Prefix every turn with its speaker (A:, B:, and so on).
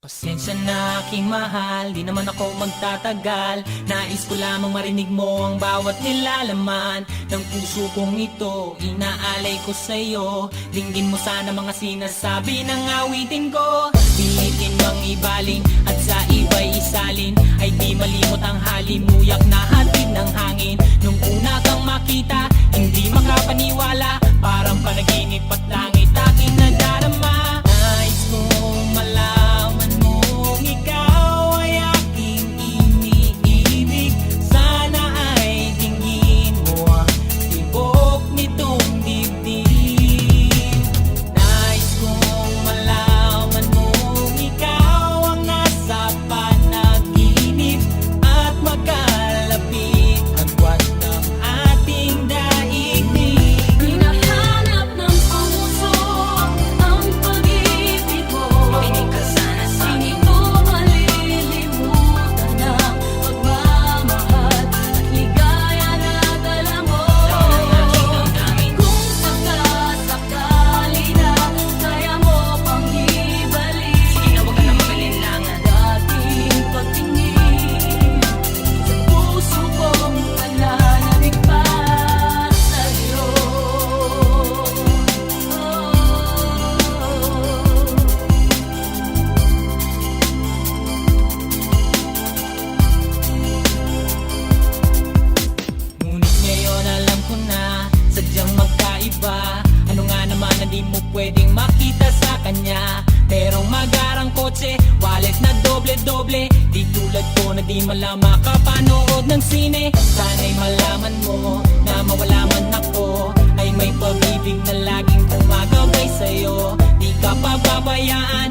A: Pasensya na aking mahal, di naman ako magtatagal. Nais ko lamang marinig mo ang bawat nilalaman Ng puso kong ito, inaalay ko sa'yo Dinggin mo sana mga sinasabi ng awitin ko. Pilitin mang ibaling at sa iba'y isalin. Ay di malimot ang halimuyak na simple Di tulad ko na di malama kapanood ng sine. Sana'y malaman mo na mawala
B: man ako. Ay may pag-ibig na laging gumagabay sa'yo.
A: Di ka pababayaan